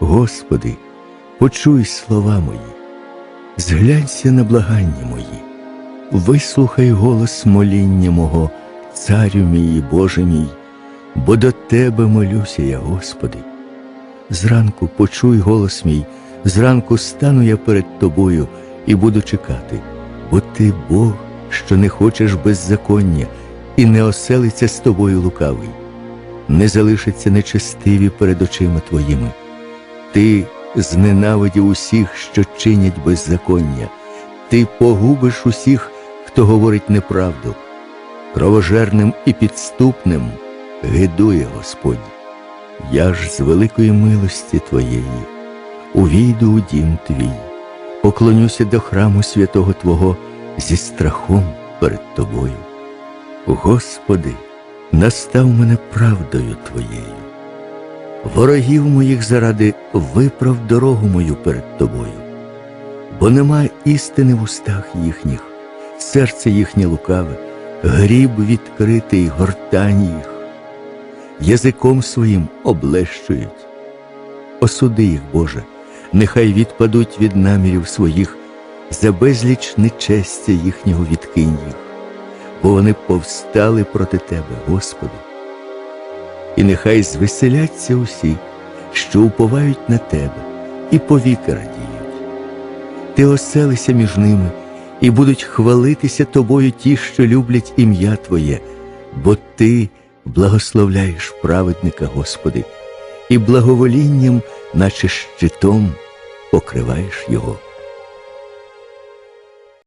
Господи, почуй слова мої, зглянься на благання мої, вислухай голос моління мого, Царю мій Боже мій, бо до Тебе молюся я, Господи. Зранку почуй голос мій, зранку стану я перед Тобою і буду чекати, бо Ти Бог, що не хочеш беззаконня, і не оселиться з тобою лукавий, не залишаться нечестиві перед очима Твоїми. Ти зненавидів усіх, що чинять беззаконня, ти погубиш усіх, хто говорить неправду. Кровожерним і підступним гидує Господь. Я ж з великої милості Твоєї увійду у дім Твій, поклонюся до храму святого Твого зі страхом перед Тобою. Господи, настав мене правдою Твоєю. Ворогів моїх заради виправ дорогу мою перед Тобою, бо нема істини в устах їхніх, серце їхнє лукаве, гріб відкритий, гортань їх, язиком своїм облещують. Осуди їх, Боже, нехай відпадуть від намірів своїх, за безліч нечестя їхнього відкинь їх, бо вони повстали проти Тебе, Господи. І нехай звеселяться усі, що уповають на Тебе, і повіки радіють. Ти оселися між ними, і будуть хвалитися тобою ті, що люблять ім'я Твоє, бо Ти благословляєш праведника, Господи, і благоволінням, наче щитом, покриваєш його.